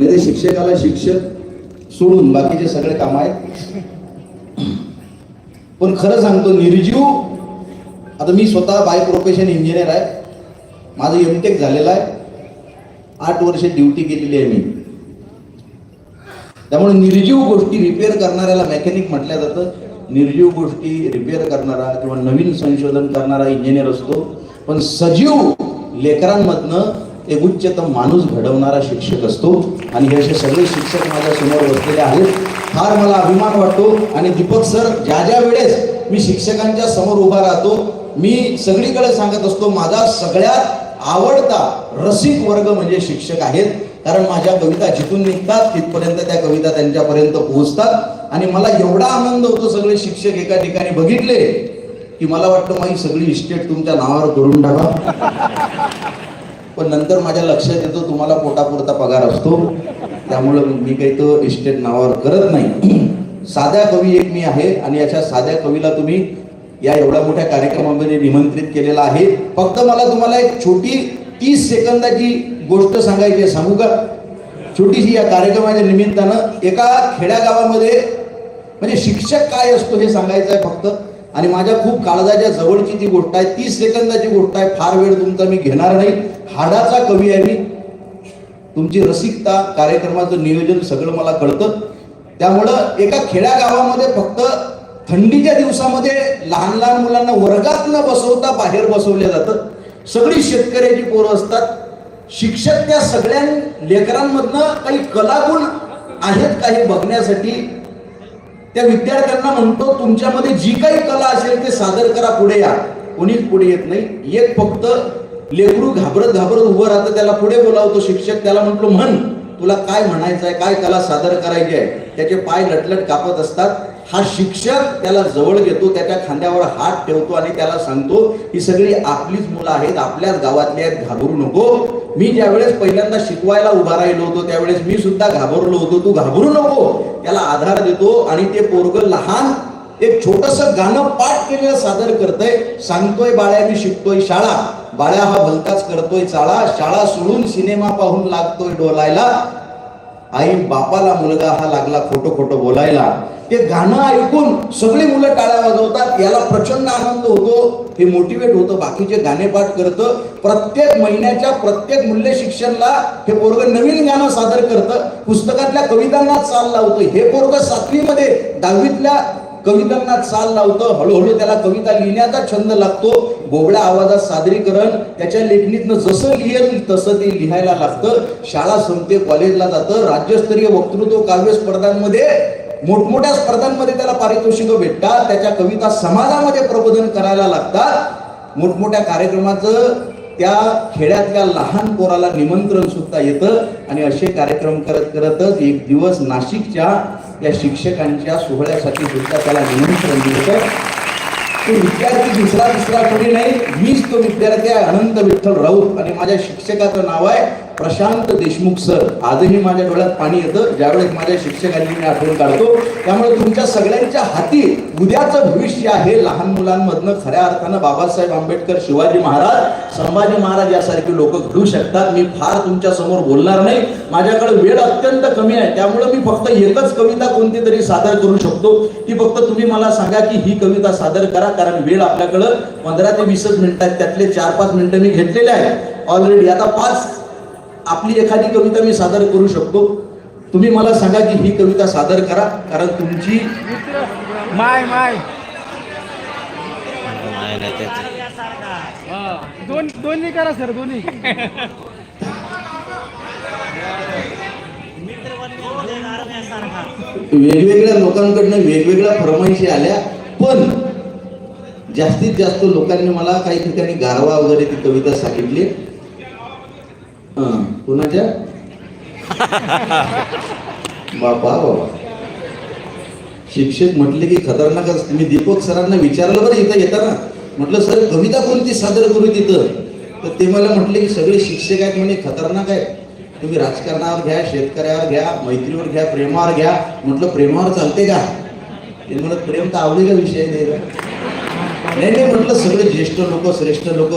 म्हणजे ते शिक्षकाला शिक्षक सोडून बाकीचे सगळे काम आहेत. पण खरं सांगतो निर्जीव आता मी स्वतः बाय प्रोफेशन इंजिनियर आहे. माझं एमटेक झालेलं आहे. आठ वर्ष ड्युटी केलेली आहे मी. त्यामुळे निर्जीव गोष्टी रिपेअर करणाऱ्याला मेकॅनिक म्हटलं जातं. निर्जीव गोष्टी रिपेअर करणारा किंवा नवीन संशोधन करणारा इंजिनियर असतो. पण सजीव लेकरांमधनं एक उच्चतम माणूस घडवणारा शिक्षक असतो. आणि हे असे सगळे शिक्षक माझ्यासमोर बसलेले आहेत. फार मला अभिमान वाटतो. आणि दीपक सर ज्या ज्या वेळेस मी शिक्षकांच्या समोर उभा राहतो मी सगळीकडे सांगत असतो माझा सगळ्यात आवडता रसिक वर्ग म्हणजे शिक्षक आहेत. कारण माझ्या कविता जिथून निघतात तिथपर्यंत त्या कविता त्यांच्यापर्यंत पोहोचतात. आणि मला एवढा आनंद होतो सगळे शिक्षक एका ठिकाणी बघितले की मला वाटतं माझी सगळी इस्टेट तुमच्या नावावर करून टाका. पण नंतर माझ्या लक्षात येतो तुम्हाला पोटापुरता पगार असतो. त्यामुळं मी काही तो इस्टेट नावावर करत नाही. साध्या कवी एक मी आहे आणि याच्या साध्या कवीला तुम्ही या एवढ्या मोठ्या कार्यक्रमामध्ये निमंत्रित केलेला आहे. फक्त मला तुम्हाला एक छोटी तीस सेकंदाची गोष्ट सांगायची आहे. सांगू का? छोटीशी या कार्यक्रमाच्या निमित्तानं एका खेड्यागावामध्ये म्हणजे शिक्षक काय असतो हे सांगायचं आहे फक्त. आणि माझ्या खूप काळजाच्या जवळची ती गोष्ट आहे तीस सेकंदाची गोष्ट आहे. फार वेळ तुमचा मी घेणार नाही. हाडाचा कवी आहे मी. तुमची रसिकता कार्यक्रमाचं नियोजन सगळं मला कळतं. त्यामुळं एका खेड्या गावामध्ये फक्त थंडीच्या दिवसामध्ये लहान लहान मुलांना वर्गात न बसवता बाहेर बसवलं जातं. सगळी शेतकऱ्याची पोरं असतात. शिक्षक त्या सगळ्या लेकरांमधनं काही कलागुण आहेत काही बघण्यासाठी? त्या विद्यार्थ्यांना म्हणतो तुमच्यामध्ये जी काही कला असेल ते सादर करा पुढे या. कोणीच पुढे येत नाही. एक फक्त लेकरू घाबरत घाबरत उभं राहतं त्याला पुढे बोलावतो शिक्षक त्याला म्हटलो म्हण तुला काय म्हणायचं आहे काय त्याला सादर करायची आहे? त्याचे पाय लटलट कापत असतात. हा शिक्षक त्याला जवळ घेतो त्याच्या खांद्यावर हात ठेवतो आणि त्याला सांगतो ही सगळी आपलीच मुलं आहेत आपल्याच गावातली आहेत घाबरू नको. मी ज्यावेळेस पहिल्यांदा शिकवायला उभा राहिलो होतो त्यावेळेस मी सुद्धा घाबरलो होतो. तू घाबरू नको. त्याला आधार देतो आणि ते पोरग लहान एक छोटस गाणं पाठ केलेलं सादर करतय. सांगतोय बाळ्या मी शिकतोय शाळा. बाळ्या हा भलताच करतोय चाळा. शाळा सोडून सिनेमा पाहून लागतोय डोलायला. आई बापाला मुलगा हा लागला खोटं खोटं बोलायला. ते गाणं ऐकून सगळी मुलं टाळ्या वाजवतात. याला प्रचंड आनंद होतो. हे मोटिवेट होतं. बाकीचे गाणे पाठ करतं. प्रत्येक महिन्याच्या प्रत्येक मूल्य शिक्षणला हे पोरग नवीन गाणं सादर करतं. पुस्तकातल्या कवितांना चाल लावतं. हे पोरग सातवीमध्ये दहावीतल्या कवितांना चाल लावतं हळूहळू त्याला कविता लिहिण्याचा छंद लागतो. बोबड्या आवाजात सादरीकरण त्याच्या लेखणीतनं जसं लिहेल तसं ते लिहायला लागतं. शाळा संपते कॉलेजला जातं राज्यस्तरीय वक्तृत्व काव्य स्पर्धांमध्ये मोठमोठ्या स्पर्धांमध्ये त्याला पारितोषिक भेटतात. त्याच्या कविता समाजामध्ये प्रबोधन करायला लागतात. मोठमोठ्या कार्यक्रमाचं त्या खेड्यातल्या लहान पोराला निमंत्रण सुद्धा येतं. आणि असे कार्यक्रम करत करतच एक दिवस नाशिकच्या या शिक्षकांच्या सोहळ्यासाठी सुद्धा त्याला निमंत्रण दिलं तो विद्यार्थी दुसरा दुसरा कोणी नाही मीच तो विद्यार्थी आनंद अनंत विठ्ठल राऊत आणि माझ्या शिक्षकाचं नाव आहे प्रशांत देशमुख सर. आजही माझ्या डोळ्यात पाणी येतं. ज्यावेळेस माझ्या शिक्षकांनी मी आठवण काढतो त्यामुळे तुमच्या सगळ्यांच्या हाती उद्याचं भविष्य आहे. लहान मुलांमधनं खऱ्या अर्थानं बाबासाहेब आंबेडकर शिवाजी महाराज संभाजी महाराज यासारखी लोक घडू शकतात. मी फार तुमच्यासमोर बोलणार नाही. माझ्याकडे वेळ अत्यंत कमी आहे. त्यामुळे मी फक्त एकच कविता कोणती तरी सादर करू शकतो. ती फक्त तुम्ही मला सांगा की ही कविता सादर करा कारण वेळ आपल्याकडं पंधरा ते वीसच मिनिटं आहेत. त्यातले चार पाच मिनिटं मी घेतलेले आहेत. ऑलरेडी आता पाच आपली एखादी कविता मी सादर करू शकतो. तुम्ही मला सांगा की ही कविता सादर करा कारण तुमची माय माय. दोन दोन्ही करा सर दोन्ही. वेगवेगळ्या लोकांकडनं वेगवेगळ्या फरमाईशी आल्या पण जास्तीत जास्त लोकांनी मला काही ठिकाणी गारवा वगैरे ती कविता सांगितली. हं, कुणाच्या? बापा बाबा. शिक्षक म्हटले की खतरनाक असते. मी दीपक सरांना विचारलं बरं इथं येताना. म्हटलं सर कविता कोणती सादर करू तिथं? तर ते मला म्हटले की सगळे शिक्षक आहेत म्हणे खतरनाक आहेत. तुम्ही राजकारणावर घ्या शेतकऱ्यावर घ्या मैत्रीवर घ्या प्रेमावर घ्या. म्हटलं प्रेमावर चालते का? ते म्हणत प्रेम तर आवडीचा विषय नाही. नाही नाही म्हटलं सगळे ज्येष्ठ लोक श्रेष्ठ लोक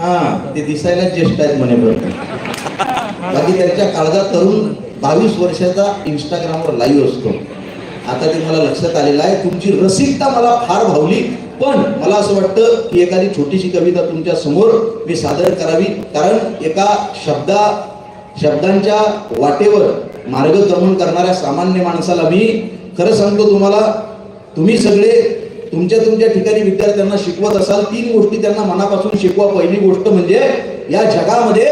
हा ते दिसायला ज्येष्ठ आहेत म्हणे बरं बाकी त्यांच्या काळजात तरुण बावीस वर्षाचा इंस्टाग्रामवर लाईव्ह असतो. आता ते मला लक्षात आलेलं आहे. तुमची रसिकता मला फार भावली. पण मला असं वाटतं की एखादी छोटीशी कविता तुमच्यासमोर मी सादर करावी. कारण एका शब्दा शब्दांच्या वाटेवर मार्गक्रमण करणाऱ्या सामान्य माणसाला मी खरं सांगतो तुम्हाला तुम्ही सगळे तुमच्या तुमच्या ठिकाणी विद्यार्थ्यांना शिकवत असाल तीन गोष्टी त्यांना मनापासून शिकवा. पहिली गोष्ट म्हणजे या जगामध्ये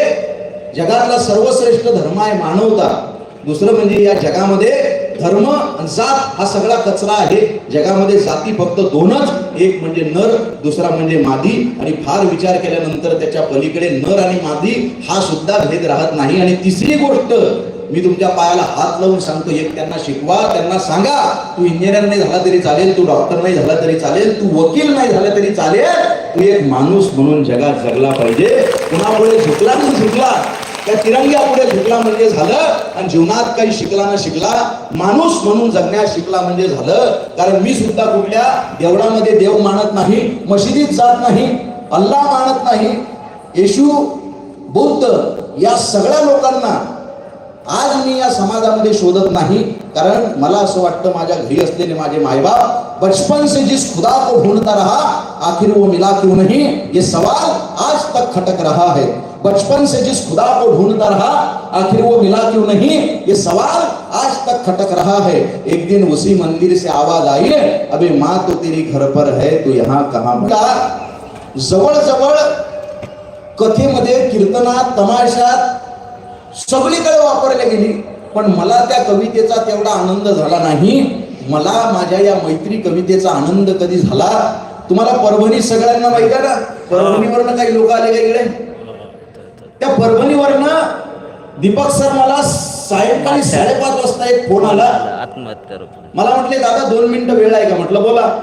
जगातला सर्वश्रेष्ठ धर्म आहे मानवता. दुसरं म्हणजे या जगामध्ये धर्म आणि जात हा सगळा कचरा आहे. जगामध्ये जाती फक्त दोनच एक म्हणजे नर दुसरा म्हणजे मादी. आणि फार विचार केल्यानंतर त्याच्या पलीकडे नर आणि मादी हा सुद्धा भेद राहत नाही. आणि तिसरी गोष्ट मी तुमच्या पायाला हात लावून सांगतो एक त्यांना शिकवा त्यांना सांगा तू इंजिनियर नाही झाला तरी चालेल तू डॉक्टर नाही झाला तरी चालेल तू वकील नाही झाला तरी चालेल. तू एक माणूस म्हणून जगात जगला पाहिजे. कुणापुढे झुकला नाही झुकला. त्या तिरंग्या पुढे झुकला म्हणजे झालं आणि जीवनात काही शिकला ना शिकला माणूस म्हणून जगण्यास शिकला म्हणजे झालं. कारण मी सुद्धा कुठल्या देवळामध्ये देव मानत नाही मशिदीत जात नाही अल्ला मानत नाही. येशू बुद्ध या सगळ्या लोकांना आज मी या समाजामध्ये शोधत नाही, कारण मला असं वाटतं माझ्या घरी असलेले माझे मायबाप बचपन से जिस खुदा को ढूंढता रहा, आखिर वो मिला क्यों नहीं? ये सवाल आज तक खटक रहा है। बचपन से जिस खुदा को ढूंढता रहा, आखिर वो मिला क्यों नहीं? ये सवाल आज तक खटक रहा है। एक दिन उसी मंदिर से आवाज़ आई, अबे माँ तो तेरी घर पर है तो यहाँ कहाँ जवळ जवळ कथेमध्ये, कीर्तनात, तमाशात सगळीकडे वापरली गेली. पण मला त्या कवितेचा तेवढा आनंद झाला नाही. मला माझ्या या मैत्री कवितेचा आनंद कधी झाला? तुम्हाला परभणी सगळ्यांना माहिती आहे ना? परभणीवरनं काही लोक आले का इकडे? त्या परभणीवरनं दीपक सर मला सायंकाळी साडेपाच वाजता एक फोन आला. मला म्हटले दादा दोन मिनिटं वेळ आहे का? म्हटलं बोला.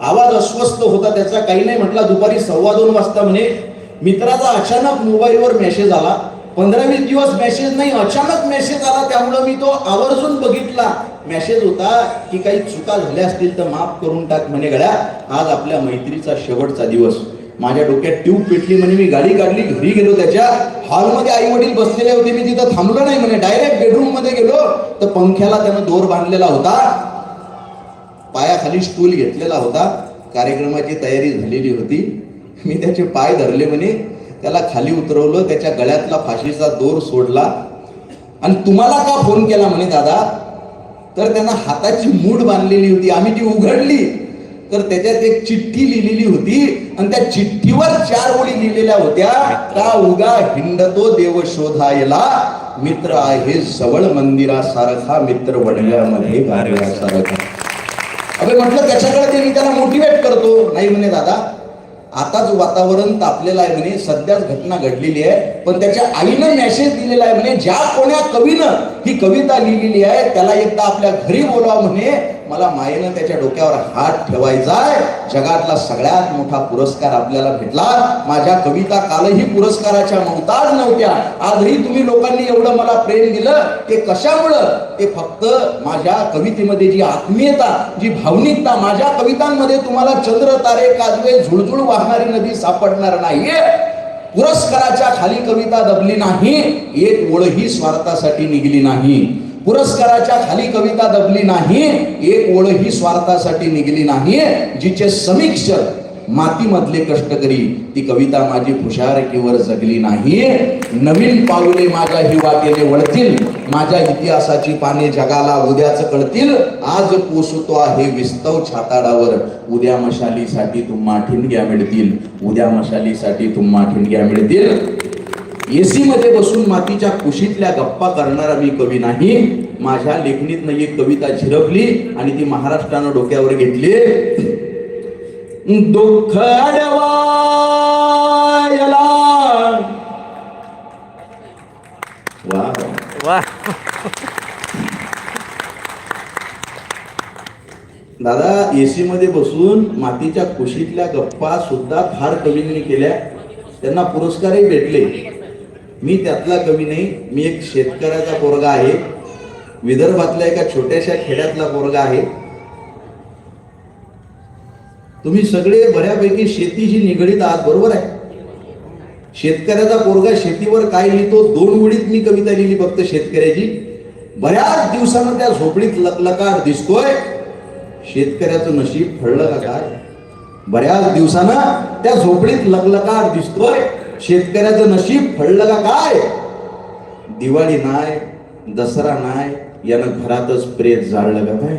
आवाज अस्वस्थ होता त्याचा काही नाही म्हटला. दुपारी सव्वा दोन वाजता म्हणे मित्राचा अचानक मोबाईलवर मेसेज आला. पंधरा वीस दिवस मेसेज नाही अचानक मेसेज आला त्यामुळं मी तो आवर्जून बघितला. मेसेज होता की काही चुका झाल्या असतील तर माफ करून टाक म्हणे गड्या. आज आपल्या मैत्रीचा शेवटचा दिवस. माझ्या डोक्यात ट्यूब पेटली म्हणे मी गाडी काढली घरी गेलो त्याच्या. हॉलमध्ये आई वडील बसलेले होते मी तिथं थांबलो नाही म्हणे. डायरेक्ट बेडरूममध्ये गेलो तर पंख्याला त्यानं दोर बांधलेला होता. पायाखाली स्टूल घेतलेला होता. कार्यक्रमाची तयारी झालेली होती. मी त्याचे पाय धरले म्हणे. त्याला खाली उतरवलं त्याच्या गळ्यातला फाशीचा दोर सोडला. आणि तुम्हाला का फोन केला म्हणे दादा तर त्यांना हाताची मूठ बांधलेली होती आम्ही ती उघडली. तर त्याच्यात एक चिठ्ठी लिहिलेली होती आणि त्या चिठ्ठीवर चार ओळी लिहिलेल्या होत्या का उगा हिंडतो देव शोधायला मित्र आहे जवळ मंदिरासारखा मित्र वडल्यामध्ये कार्यासारखा अरे म्हटलं त्याच्याकडे ते मी त्याला मोटिवेट करतो. नाही म्हणे दादा आताच वातावरण तापलेलं आहे म्हणे सध्याच घटना घडलेली आहे. पण त्याच्या आईनं मेसेज दिलेला आहे म्हणे ज्या कोण्या कवीनं ही कविता लिहिलेली आहे त्याला एकदा आपल्या घरी बोलावा म्हणे. मला मायेनं त्याच्या डोक्यावर हात ठेवायचा आहे जगातला सगळ्यात मोठा पुरस्कार आपल्याला भेटला. माझ्या कविता कालही पुरस्काराच्या मोहताज नव्हत्या. आजही तुम्ही लोकांनी एवढं मला प्रेम दिलं. ते कशामुळं? ते फक्त माझ्या कवितेमध्ये जी आत्मीयता जी भावनिकता माझ्या कवितांमध्ये तुम्हाला चंद्र तारे काजवे झुळझुळ वाहणारी नदी सापडणार नाहीये. पुरस्काराच्या खाली कविता दबली नाही. एक ओळही स्वार्थासाठी निघली नाही. पुरस्काराच्या खाली कविता दबली नाही एक ओळही स्वार्थासाठी निघली नाही जिचे समीक्षक मातीमधले कष्टकरी ती कविता माझी हुशारकीवर जगली नाही. नवीन पावले माझ्या ही वळतील माझ्या इतिहासाची पाने जगाला उद्याच कळतील. आज पोसतो आहे विस्तव छाताडावर उद्या मशालीसाठी तुम्हा ठिणग्या मिळतील उद्या मशालीसाठी तुम्हा ठिणग्या मिळतील. एसी मध्ये बसून मातीच्या कुशीतल्या गप्पा करणारा मी कवी नाही. माझ्या लेखणीतनं एक कविता झिरपली आणि ती महाराष्ट्रानं डोक्यावर घेतली. दुःख दादा एसी मध्ये बसून मातीच्या कुशीतल्या गप्पा सुद्धा फार कवींनी केल्या. त्यांना पुरस्कारही भेटले. मी त्यातला कमी नाही मी एक शेतकऱ्याचा पोरगा आहे. विदर्भातल्या एका छोट्याशा खेड्यातला पोरगा आहे. तुम्ही सगळे बऱ्यापैकी शेतीशी निगडीत आहात बरोबर आहे? शेतकऱ्याचा पोरगा शेतीवर काय लिहितो दोन ओळीत मी कविता लिहिली फक्त शेतकऱ्याची. बऱ्याच दिवसानं त्या झोपडीत लकलकार दिसतोय. शेतकऱ्याचं नशीब फळलं का काय? बऱ्याच दिवसानं त्या झोपडीत लकलकार दिसतोय. शेतकऱ्याचं नशीब फळलं का काय? दिवाळी नाय दसरा नाय यानं घरातच प्रेत जाळलं का काय?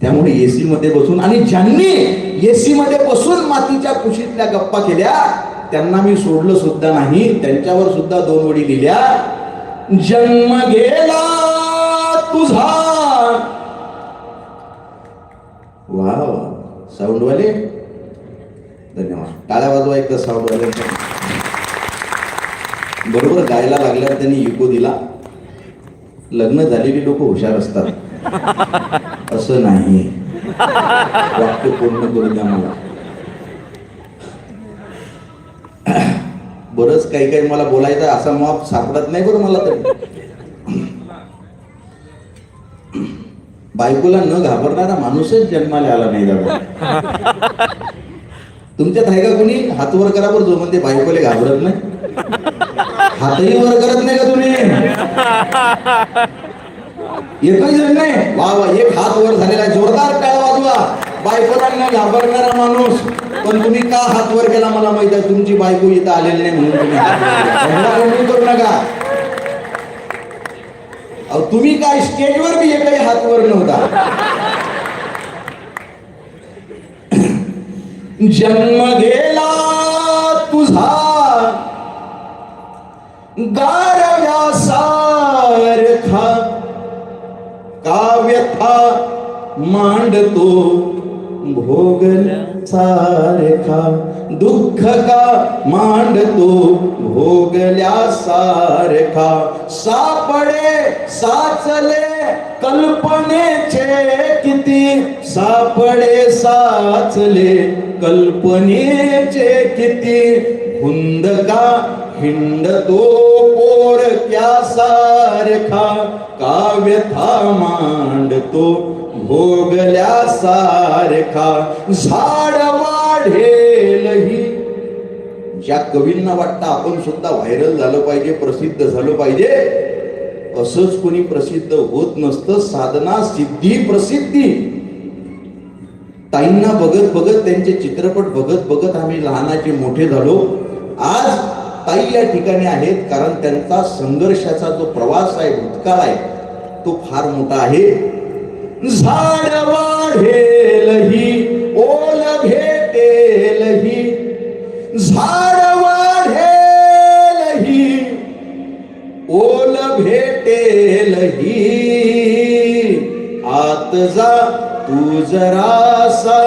त्यामुळे एसी मध्ये बसून आणि ज्यांनी एसी मध्ये बसून मातीच्या कुशीतल्या गप्पा केल्या त्यांना मी सोडलं सुद्धा नाही त्यांच्यावर सुद्धा दोन वडी लिहिल्या जन्म गेला तुझा. वा साऊंड वाले? धन्यवाद. टाळ्या वाजवा एकदा साऊंड वाले बरोबर गायला लागल्यावर त्यांनी युको दिला. लग्न झालेली लोक हुशार असतात. असं नाही. वाक्य पूर्ण करू द्या मला. बरंच काही काही मला बोलायचं असा माप सापडत नाही बरं मला तरी. बायकोला न घाबरणारा माणूसच जन्माला आला नाही दादा. तुमच्यात आहे का कोणी? हात वर करा बरं जो म्हणते बायकोले घाबरत नाही. हातही वर करत नाही का तुम्ही? एकही जण नाही. वा वा एक हात वर झालेला जोरदार टाळ वाजवा. बायकोला न घाबरणारा माणूस. पण तुम्ही का हात वर केला मला माहीत आहे? तुमची बायको इथं आलेली नाही म्हणून तुम्ही करू नका. तुम्ही काय स्टेजवर बी एकही हात वर नव्हता. जन्म गेला तुझा गारव्या सारखा काव्यथा मांडतो भोगल सारखा. दुःख का मांडतो भोगल्या सारखा. सापडे साचले कल्पनेचे किती. सापडे साचले कल्पनेचे किती. हुंद का हिंडतो पोरक्या सारखा. सारखा काव्यथा मांडतो भोगल्यासारखा झाड वाढेलही. ज्या कवींना वाटतं आपण सुद्धा व्हायरल झालं पाहिजे प्रसिद्ध झालं पाहिजे. असंच कोणी प्रसिद्ध होत नसतं साधना सिद्धी प्रसिद्धी. ताईंना बघत बघत त्यांचे चित्रपट बघत बघत आम्ही लहानाचे मोठे झालो. आज ताई या ठिकाणी आहेत कारण त्यांचा संघर्षाचा जो प्रवास आहे भूतकाळ आहे तो फार मोठा आहे. झाड वाढेलही ओल भेटेलही झाड वाढेलही ओल भेटेलही आत जा, तू जरासा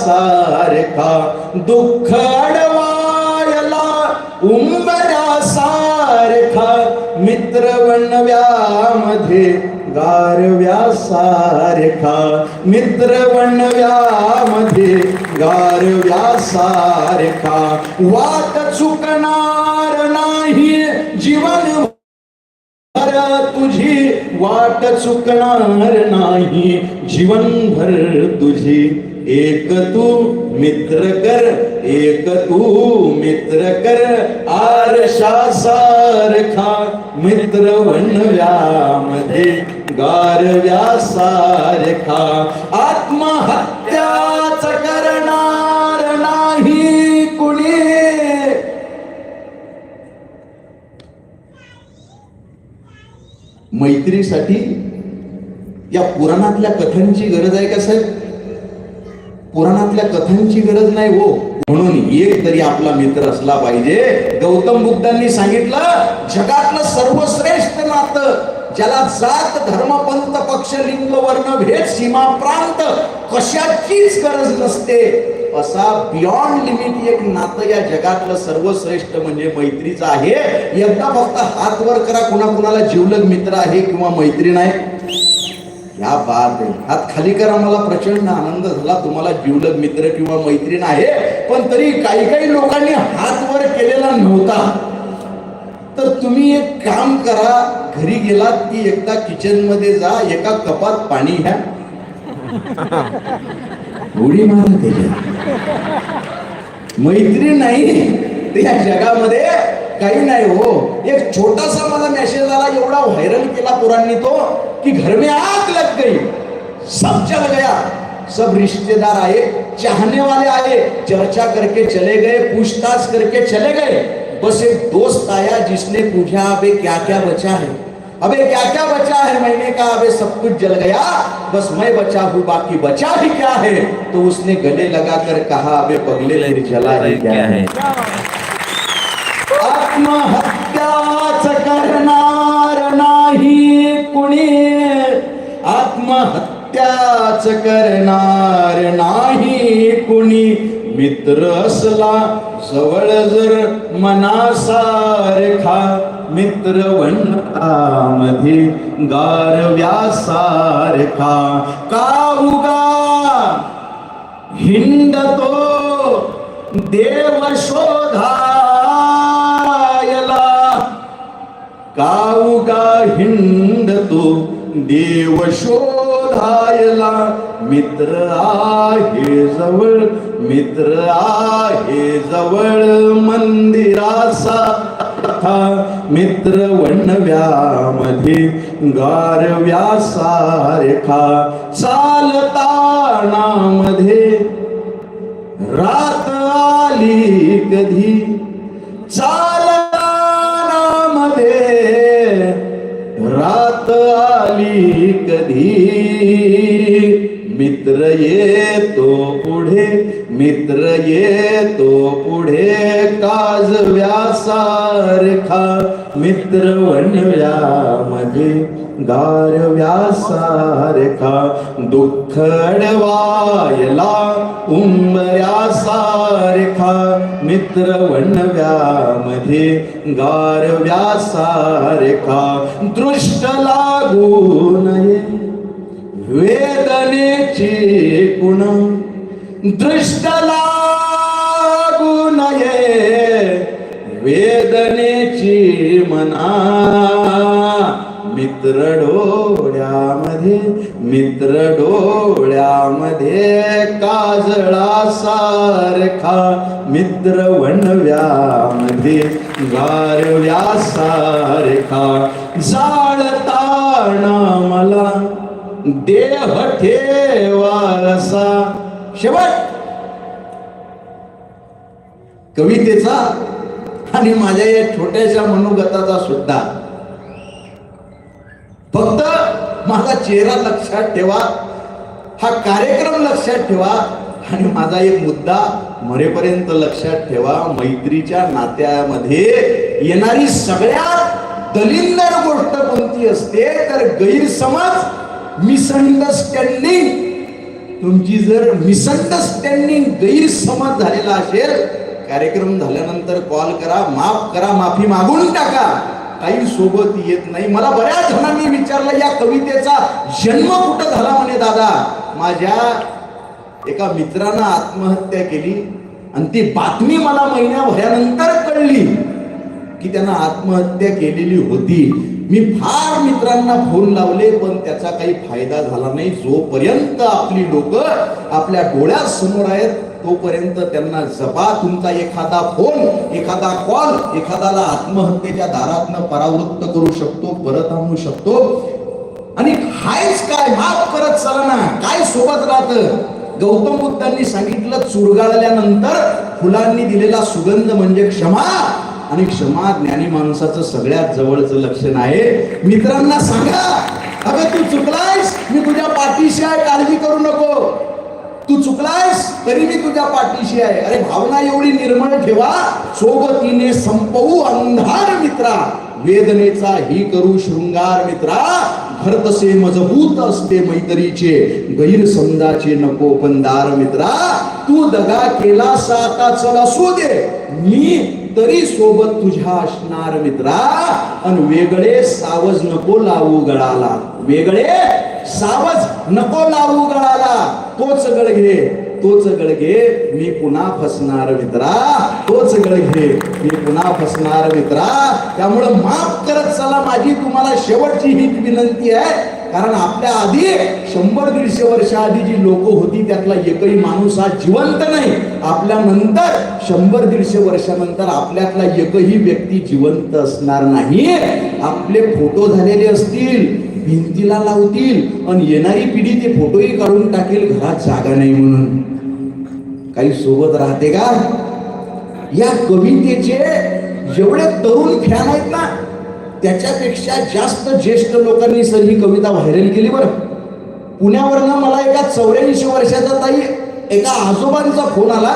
सारखा दुःख अडवायला उंबऱ्या सारखा मित्र बनव्यामध्ये गारव्या सारखा मित्र बनव्यामध्ये गारव्या सारखा वाट चुकणार नाही जीवन तुझी वाट चुकणार नाही जीवनभर तुझी एक तू मित्र कर एक तू मित्र कर आरशा सारखा मित्रमध्ये गारव्या सारखा आत्महत्याच करणार नाही कुणी. मैत्रीसाठी या पुराणातल्या कथांची गरज आहे का साहेब? पुराणातल्या कथांची गरज नाही हो. म्हणून एक तरी आपला मित्र असला पाहिजे. गौतम बुद्धांनी सांगितलं जगातलं सर्वश्रेष्ठ नातं ज्याला जात धर्म पंथ पक्ष लिंग वर्ण भेद सीमा प्रांत कशाचीच गरज नसते. असा बियॉन्ड लिमिट एक नातं या जगातलं सर्वश्रेष्ठ म्हणजे मैत्रीचं आहे. एकदा फक्त हात वर करा कुणा कुणाला जीवलग मित्र आहे किंवा मैत्रीण आहे या बात आहे. हात खाली करा मला प्रचंड आनंद झाला. तुम्हाला जीवलग मित्र किंवा मैत्रीण आहे पण तरी काही काही लोकांनी हात वर केलेला नव्हता. तर तुम्ही एक काम करा घरी गेलात की एकदा किचनमध्ये जा एका कपात पाणी घ्या. उडी मारा त्याच्या मैत्री नाही ते या जगामध्ये काही नाही हो. एक छोटासा मला मेसेज आला एवढा व्हायरल केला पोरांनी तो की घर में आग लग गई. सब जल गया. सब रिश्तेदार आए चाहने वाले आए चर्चा करके चले गए पूछताछ करके चले गए. बस एक दोस्त आया जिसने पूछा अबे क्या क्या बचा है? अबे क्या क्या बचा है? मैंने कहा अबे सब कुछ जल गया बस मैं बचा हूँ बाकी बचा ही क्या है? तो उसने गले लगाकर कहा अबे पगले जला ही? क्या है? आत्महत्याच करणार नाही कुणी. आत्महत्याच करणार नाही कुणी. मित्र असला जवळ जर मनासारखा. मित्र वंडामध्ये गारव्यासारखा का उगा हिंडतो? देव शोधा काऊगा हिंडतो देव शोधायला मित्र आहे जवळ मित्र आहे जवळ मंदिरासा मित्र वणव्यामध्ये गारव्यासारखा चालतानामध्ये रात आली कधी? चालतानामध्ये आली कधी? मित्र येतो पुढे मित्र येतो पुढे काजव्या सारखा मित्र वणव्यामध्ये गार व्यासारखा दुःख अडवायला उंबऱ्यासारखा मित्र वणव्यामध्ये गार व्यासारखा दृष्ट लागू नये वेदनेची गुण दृष्ट लागू नये वेदनेची मना मित्र डोळ्यामध्ये मित्र डोळ्यामध्ये काजळा सारखा मित्र वणव्यामध्ये गारव्या सारखा जाळताना मला देह ठेवासा शेवट! कवितेचा आणि माझ्या या छोट्याशा मनोगताचा सुद्धा फक्त माझा चेहरा लक्षात ठेवा हा कार्यक्रम लक्षात ठेवा आणि माझा एक मुद्दा मरेपर्यंत लक्षात ठेवा. मैत्रीच्या नात्यामध्ये येणारी सगळ्यात दलिंदर गोष्ट कोणती असते? तर गैरसमज मिसअंडरस्टँडिंग तुमची जर मिसअंडरस्टँडिंग गैरसमज झालेला असेल कार्यक्रम झाल्यानंतर कॉल करा माफ करा माफी मागून टाका. काही सोबत येत नाही. मला बऱ्याच जणांनी विचारलं या कवितेचा जन्म कुठं झाला म्हणे दादा? माझ्या एका मित्रानं आत्महत्या केली आणि ती बातमी मला महिन्याभरानंतर कळली की त्यानं आत्महत्या केलेली होती. मी फार मित्रांना फोन लावले पण त्याचा काही फायदा झाला नाही. जोपर्यंत आपली लोक आपल्या डोळ्यासमोर आहेत तोपर्यंत त्यांना जपा तुमचा एखादा फोन एखादा कॉल एखाद्याला आत्महत्येच्या दारातनं परावृत्त करू शकतो परत आणू शकतो. आणि हायच काय? माफ करत चला ना. काय सोबत राहत? गौतम बुद्धांनी सांगितलं चुरगाळल्यानंतर फुलांनी दिलेला सुगंध म्हणजे क्षमा. आणि क्षमा ज्ञानी माणसाचं सगळ्यात जवळचं लक्षण आहे. मित्रांना सांगा अगं तू चुकलायस. मी तुझ्या पाठीशी आहे. काळजी करू नको. चुकलायस तरी मी तुझ्या पाठीशी आहे. अरे भावना एवढी निर्मळ ठेवा. सोबतीने संपवू अंधार मित्रा. वेदनेचा ही करू शृंगार मित्रा. घर तसे मजबूत असते मैत्रीचे. गैरसमजाचे नको पण दार मित्रा. तू दगा केला आता चल असू दे मी तरी सोबत तुझ्या असणार मित्रा. अन वेगळे सावज नको लावू गळाला. वेगळे सावज नको लावू गळाला. तोच गळ घे तोच गळ घे मी पुन्हा फसणार मित्रा तोच गळ घे मी पुन्हा फसणार मित्रा त्यामुळं माफ करत चला माझी तुम्हाला शेवटची ही विनंती आहे कारण आपल्या आधी शंभर दीडशे वर्ष आधी जी लोक होती त्यातला एकही माणूस हा जिवंत नाही आपल्या नंतर शंभर दीडशे वर्षानंतर आपल्यातला एकही व्यक्ती जिवंत असणार नाही आपले फोटो झालेले असतील भिंतीला लावतील आणि येणारी पिढी ते फोटोही काढून टाकेल घरात जागा नाही म्हणून. काही सोबत राहते का? या कवितेचे जेवढे तरुण फॅन आहेत ना त्याच्यापेक्षा जास्त ज्येष्ठ लोकांनी सर ही कविता व्हायरल केली बरं. पुण्यावरनं मला एका चौऱ्याऐंशी वर्षाचा ताई एका आजोबांचा फोन आला.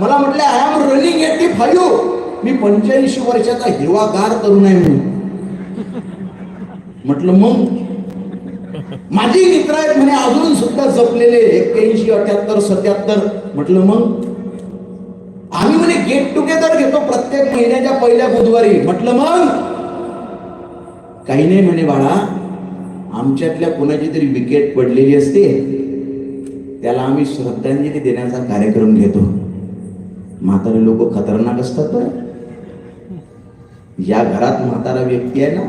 मला म्हटले I am running eighty five मी पंच्याऐंशी वर्षाचा हिरवागार तरुण आहे म्हणून. म्हटलं मग माझी मित्र आहेत म्हणे अजून सुद्धा जपलेले एक्क्याऐंशी अठ्याहत्तर सत्याहत्तर. म्हटलं मग? आम्ही म्हणे गेट टुगेदर घेतो प्रत्येक महिन्याच्या पहिल्या बुधवारी. म्हटलं मग? काही नाही म्हणे बाळा आमच्यातल्या कोणाची तरी विकेट पडलेली असते. त्याला आम्ही श्रद्धांजली देण्याचा कार्यक्रम घेतो. म्हातारे लोक खतरनाक असतात बरं. या घरात म्हातारा व्यक्ती आहे ना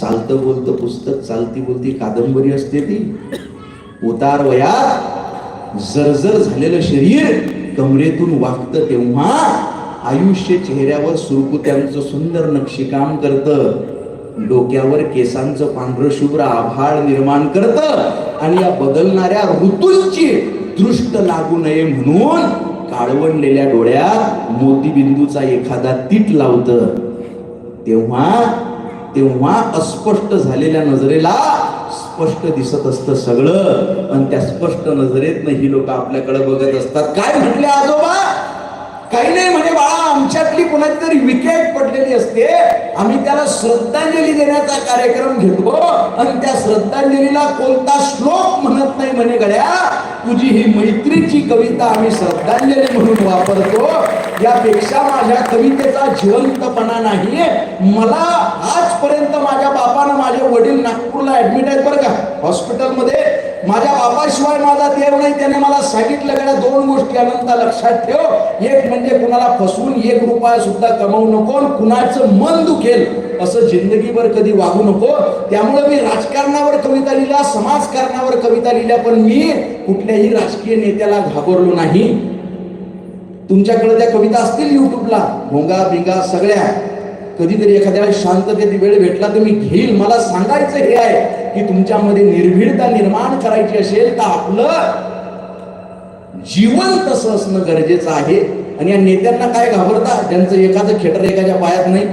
चालतं बोलतं पुस्तक चालती बोलती कादंबरी असते ती. उतार वयात जर्जर झालेलं शरीर कमरेतून वागतं तेव्हा आयुष्य चेहऱ्यावर सुरकुत्यांचं सुंदर नक्षीकाम करतं. डोक्यावर केसांचं पांढरशुभ्र आभाळ निर्माण करतं. आणि या बदलणाऱ्या ऋतूंची दृष्ट लागू नये म्हणून काळवंडलेल्या डोळ्यात मोतीबिंदूचा एखादा तीट लावतं. तेव्हा तेव्हा अस्पष्ट झालेल्या नजरेला स्पष्ट दिसत असतं सगळं. आणि त्या स्पष्ट नजरेतनं ही लोक आपल्याकडे बघत असतात. काय म्हटले आजोबा? काही नाही म्हणे बाळा आमच्यातली कोणाची तरी विकेट पडलेली असते. आम्ही त्याला श्रद्धांजली देण्याचा कार्यक्रम घेतो. आणि त्या श्रद्धांजलीला कोणता श्लोक म्हणत नाही म्हणे गड्या? तुझी ही मैत्रीची कविता आम्ही श्रद्धांजली म्हणून वापरतो. यापेक्षा माझ्या कवितेचा जिवंतपणा नाही. मला आजपर्यंत माझ्या बापानं माझे वडील नागपूरला ऍडमिट आहेत बरं का. हॉस्पिटलमध्ये माझ्या बापाशिवाय माझा देव नाही. त्याने मला सांगितलं गेल्या दोन गोष्टी अनंत लक्षात ठेव. एक म्हणजे कुणाला फसवून एक रुपया सुद्धा कमावू नको आणि कुणाचं मन दुखेल असं जिंदगीभर कधी वागू नको. त्यामुळे मी राजकारणावर कविता लिहिल्या समाजकारणावर कविता लिहिल्या पण मी कुठल्याही राजकीय नेत्याला घाबरलो नाही. तुमच्याकडे त्या कविता असतील युट्यूबला. भोंगा बिंगा सगळ्या. कधीतरी एखाद्याला शांततेत वेळ भेटला तर मी घेईल. मला सांगायचं हे आहे की तुमच्यामध्ये निर्भीडता निर्माण करायची असेल तर आपलं जीवन तसं असणं गरजेचं आहे. आणि या नेत्यांना काय घाबरता? ज्यांचं एखादं खेटर एखाद्या पायात नाही.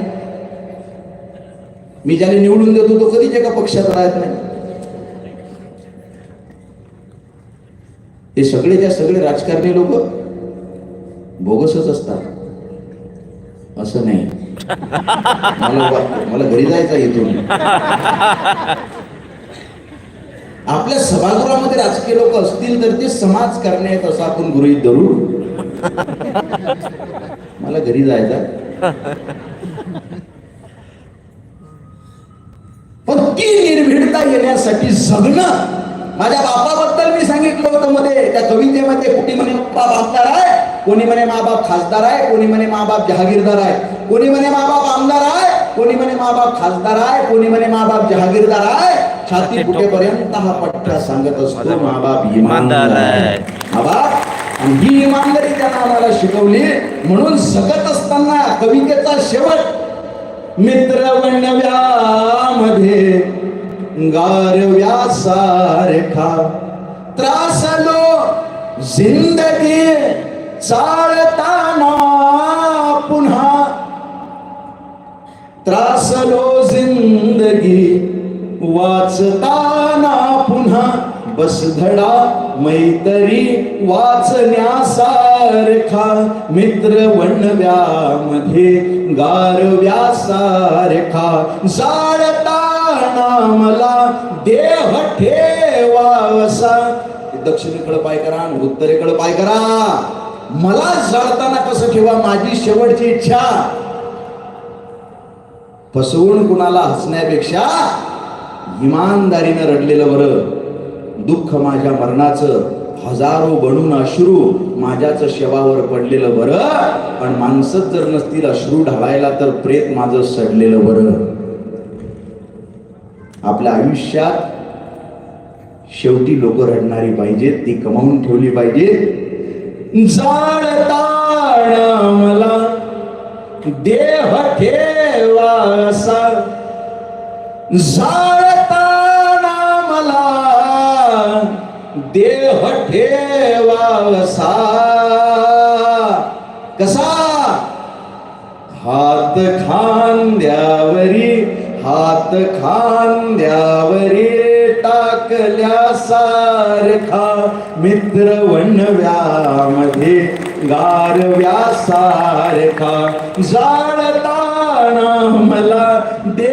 मी ज्याला निवडून देतो तो कधीच एका पक्षात राहत नाही. हे सगळे त्या सगळे राजकारणी लोक बोगसच असतात. असं नाही. मला मला घरी जायचं इथून. आपल्या सभागृहामध्ये राजकीय लोक असतील तर ते समाज करणे आहेत असं आपण गृहीत धरू. मला घरी जायचं आहे. पण ती निर्भीडता येण्यासाठी जगणं माझ्या बापाबद्दल मी सांगितलं होतं मध्ये. त्या कवितेमध्ये कुठे म्हणे बाप आहे कोणी म्हणे माबाप खासदार आहे कोणी म्हणे माबाप जहागीरदार आहे. कोणी म्हणे माबाप आमदार आहे कोणी म्हणे माबाप खासदार आहे कोणी म्हणे माबाप जहागीरदार आहे. छाती फुटेपर्यंत हा पट्टा सांगत असतो माबाप इमानदार आहे. माबाप आणि ही इमानदारी त्यांना आम्हाला शिकवली. म्हणून जगत असताना कवितेचा शेवट मित्र बनव्यामध्ये गारव्या सारखा त्रासलो जिंदगी चालताना पुन्हा त्रासलो जिंदगी वाचताना पुन्हा बसधडा मैत्री वाचण्यासारखा मित्र बनव्यामध्ये गारव्यासारखा जाळताना मला देह ठेवावसा. दक्षिणेकडे पाय करा आणि उत्तरेकडे पाय करा. मला जळताना कसं ठेवा माझी शेवटची इच्छा? फसवून कुणाला हसण्यापेक्षा इमानदारीनं रडलेलं बरं. दुःख माझ्या मरणाचं हजारो बनून अश्रू माझ्याच शेवावर पडलेलं बरं. पण माणसं जर नसतील अश्रू ढाळायला तर प्रेत माझं सडलेलं बरं. आपल्या आयुष्यात शेवटी लोक रडणारी पाहिजेत ती कमावून ठेवली पाहिजेत. जाळताण मला. देह ठेवासा जाळताना मला. देह ठेवासा कसा? हात खांद्यावरी हात खांद्यावरी. टाकल्या सारखा मित्र वनव्यामध्ये गारव्या सारखा जाणताना मला दे